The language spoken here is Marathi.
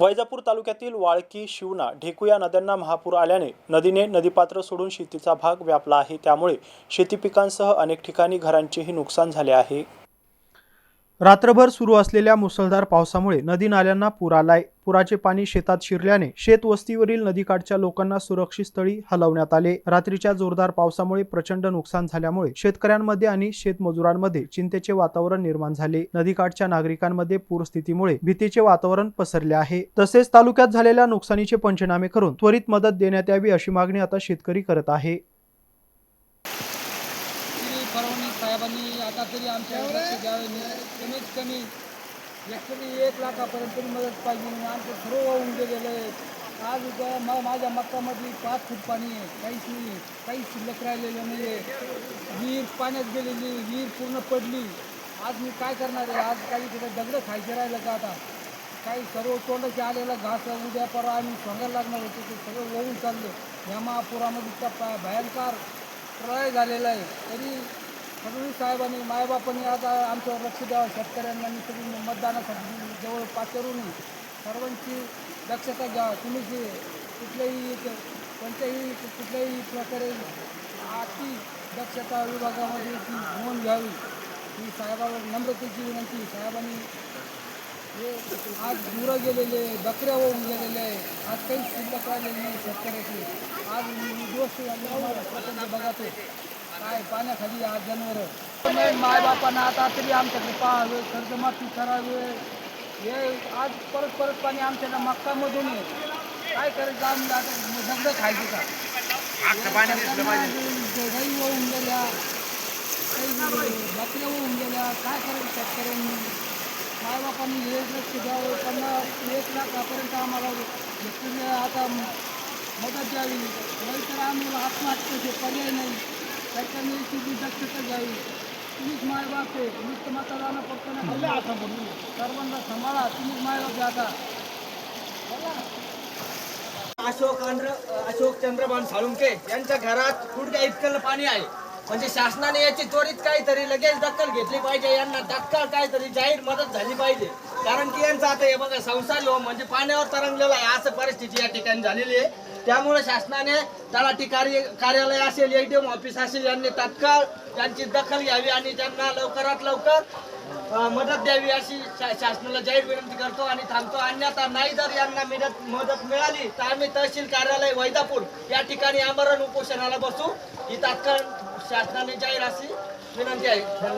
वैजापूर तालुक्यातील वाळकी शिवना ढेकू या नद्यांना महापूर आल्याने नदीने नदीपात्र सोडून शेतीचा भाग व्यापला आहे. त्यामुळे शेती पिकांसह अनेक ठिकाणी घरांचेही नुकसान झाले आहे. रात्रभर सुरू असलेल्या मुसळधार पावसामुळे नदी नाल्यांना पूर आलाय. पुराचे पाणी शेतात शिरल्याने शेतवस्तीवरील नदीकाठच्या लोकांना सुरक्षित स्थळी हलवण्यात आले. रात्रीच्या जोरदार पावसामुळे प्रचंड नुकसान झाल्यामुळे शेतकऱ्यांमध्ये आणि शेतमजुरांमध्ये चिंतेचे वातावरण निर्माण झाले. नदीकाठच्या नागरिकांमध्ये पूरस्थितीमुळे भीतीचे वातावरण पसरले आहे. तसेच तालुक्यात झालेल्या नुकसानीचे पंचनामे करून त्वरित मदत देण्यात यावी अशी मागणी आता शेतकरी करत आहे. फडणवीस साहेबांनी आता तरी आमच्या लक्ष द्यावे कमीत कमी तरी एक लाखापर्यंत तरी मदत पाहिजे आमचं सर्व वाहून गेलेलं आहे आज उद्या मा माझ्या मक्कामधली पाच फूट पाणी आहे. काहीच नाही काहीच शिल्लक राहिलेलं नाही आहे. विहीर पाण्यात गेलेली विहीर पूर्ण पडली. आज मी काय करणार आहे? आज काही तिथे दगडं खायचे राहिलं का आता? काही सर्व तोंडाचे आलेलं घास उद्या परवा आम्ही सांगायला लागणार होतो. ते सगळं वाहून चाललं. या महापुरामध्ये इतका भयंकर प्रलय झालेला आहे. तरी फडणवीस साहेबांनी मायबापांनी आता आमच्यावर लक्ष द्यावं. शेतकऱ्यांना आणि मतदानासाठी जवळ पाचरून सर्वांची दक्षता घ्या तुम्ही जे कुठल्याही कोणत्याही कुठल्याही प्रकारे अति दक्षता विभागामध्ये ती नोंद घ्यावी. ही साहेबावर नम्रतेची विनंती. साहेबांनी हे आज गुरं गेलेले बकऱ्या होऊन गेलेले आहे. आज काही शिल्लक राहिलेली नाही शेतकऱ्याची. आज दिवस बघा ते. काय पाण्याखाली आज जनावर? मायबापांना आता तरी आमच्याकडे पाहावे कर्जमाफी करावे. हे आज परत परत पाणी आमच्या मक्कामधून काय करायचं? आम्ही आता दगडं खायचे का? गाई वाहून गेल्या काही बकऱ्या होऊन गेल्या काय करायचं शेतकऱ्यांनी? मायबापांनी हे लक्ष द्यावं. पन्नास एक लाखापर्यंत आम्हाला आता मदत द्यावी. नाहीतर आम्हाला आत्महत्येचे पर्याय नाही सरकारने याची बी दक्षता घ्यावी तुम्हीच मायबाप आहे मतदाना सर्वांना सांभाळा तुम्हीच मायबाप आता अशोक आंध्र अशोक चंद्रभान साळुंके यांच्या घरात गुडघ्या इतकं पाणी आहे. म्हणजे शासनाने याची त्वरित काहीतरी लगेच दखल घेतली पाहिजे. यांना तात्काळ काहीतरी जाहीर मदत झाली पाहिजे. कारण की यांचा आता हे बघा संसार लो म्हणजे पाण्यावर तरंगलेला आहे. असं परिस्थिती या ठिकाणी झालेली आहे. त्यामुळे शासनाने तलाठी कार्य कार्यालय असेल एडीएम ऑफिस असेल यांनी तात्काळ त्यांची दखल घ्यावी आणि त्यांना लवकरात लवकर मदत द्यावी अशी शा- शासनाला जाहीर विनंती करतो आणि थांबतो. अन्यथा नाही जर यांना मदत मदत मिळाली तर आम्ही तहसील कार्यालय वैदापूर या ठिकाणी आमरण उपोषणाला बसू. ही तात्काळ शासनाने जाहीर अशी विनंती आहे. धन्यवाद.